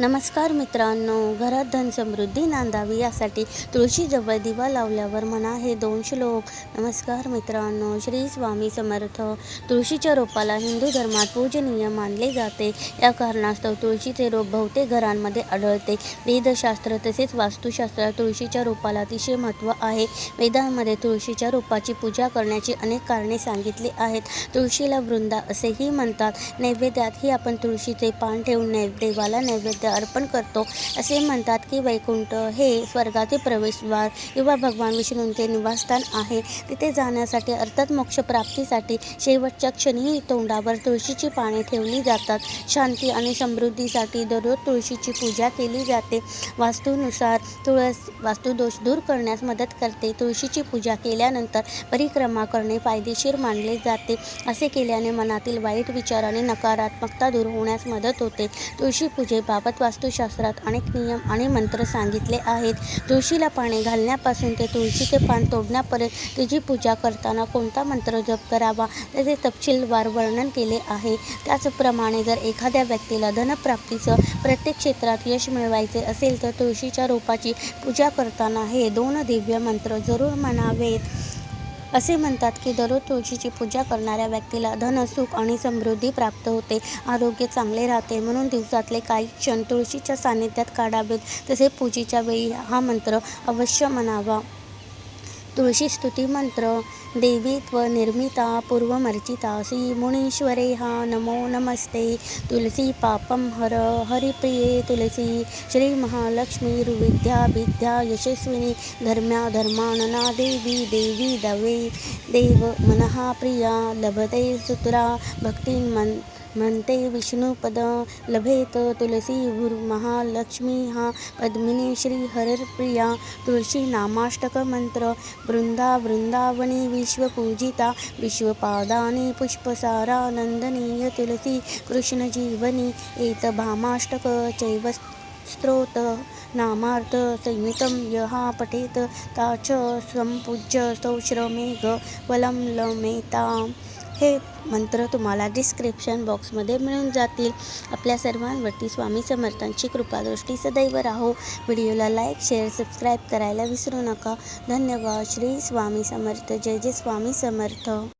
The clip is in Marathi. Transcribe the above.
नमस्कार मित्रांनो घरात धन समृद्धी नांदावी यासाठी तुळशीजवळ दिवा लावल्यावर म्हणा हे दोन श्लोक. नमस्कार मित्रांनो श्री स्वामी समर्थ. तुळशीच्या रोपाला हिंदू धर्मात पूजनीय मानले जाते. या कारणास्तव तुळशीचे रोप बहुतेक घरांमध्ये आढळते. वेदशास्त्र तसेच वास्तुशास्त्रात तुळशीच्या रोपाला अतिशय महत्त्व आहे. वेदांमध्ये तुळशीच्या रोपाची पूजा करण्याची अनेक कारणे सांगितली आहेत. तुळशीला वृंदा असेही म्हणतात. नैवेद्यातही आपण तुळशीचे पान ठेवून नैव देवाला नैवेद्य अर्पण करतो. असे म्हणतात की वैकुंठ हे स्वर्गाचे प्रवेशद्वार किंवा भगवान विष्णूंचे निवासस्थान आहे. तिथे जाण्यासाठी अर्थात मोक्षप्राप्तीसाठी शेवटच्या क्षणीही तोंडावर तुळशीची पाने ठेवली जातात. शांती आणि समृद्धीसाठी दररोज तुळशीची पूजा केली जाते. वास्तूनुसार तुळस वास्तुदोष दूर करण्यास मदत करते. तुळशीची पूजा केल्यानंतर परिक्रमा करणे फायदेशीर मानले जाते. असे केल्याने मनातील वाईट विचार आणि नकारात्मकता दूर होण्यास मदत होते. तुळशी पूजेबाबत वास्तुशास्त्रात अनेक नियम आणि मंत्र सांगितले आहेत. तुळशीला पाणी घालण्यापासून ते तुळशीचे पान तोडण्यापर्यंत तिची पूजा करताना कोणता मंत्र जप करावा? त्याचे तपशीलवार वर्णन केले आहे. त्याचप्रमाणे जर एखाद्या व्यक्तीला धनप्राप्तीचं प्रत्येक क्षेत्रात यश मिळवायचे असेल तर तुळशीच्या रोपाची पूजा करताना हे दोन दिव्य मंत्र जरूर म्हणावेत. असे म्हणतात की दररोज तुळशीची पूजा करणाऱ्या व्यक्तीला धन सुख आणि समृद्धी प्राप्त होते. आरोग्य चांगले राहते. म्हणून दिवसातले काही क्षण तुळशीच्या सान्निध्यात काढावेत. तसे पूजेच्या वेळी हा मंत्र अवश्य म्हणावा. तुळशी स्तुती मंत्र देवी त्व निर्मिता पूर्वमर्चिता श्री मुनीश्वरे हा नमो नमस्ते। तुलसी पापम हर हरिप्रिये तुलसी। श्री महालक्ष्मी रुविद्या विद्या यशस्विनी धर्म्या धर्मानना देवी देवी दवे। देव मनहा प्रिया लभते सुतरा भक्तीन मन म्हणते विष्णुपद लभेत तुलसी महालक्ष्मी हा. पद्मिनी श्री हरप्रिया तुळशी नामाष्टक मंत्र वृंदा वृंदावनी विश्वपूजिता विश्वपादानी पुष्पसारा नंदनीय तुलसी कृष्णजीवनी एत भामाष्टक चैव स्त्रोत नामार्थ संयुतं यः पठेत ता च संपूज्य सौश्रमेघ वलं लमेता. हे मंत्र तुम्हाला डिस्क्रिप्शन बॉक्समध्ये मिळून जातील. आपल्या सर्वांवरती स्वामी समर्थांची कृपादृष्टी सदैव राहो. व्हिडिओला लाईक शेअर सबस्क्राईब करायला विसरू नका. धन्यवाद. श्री स्वामी समर्थ. जय जय स्वामी समर्थ.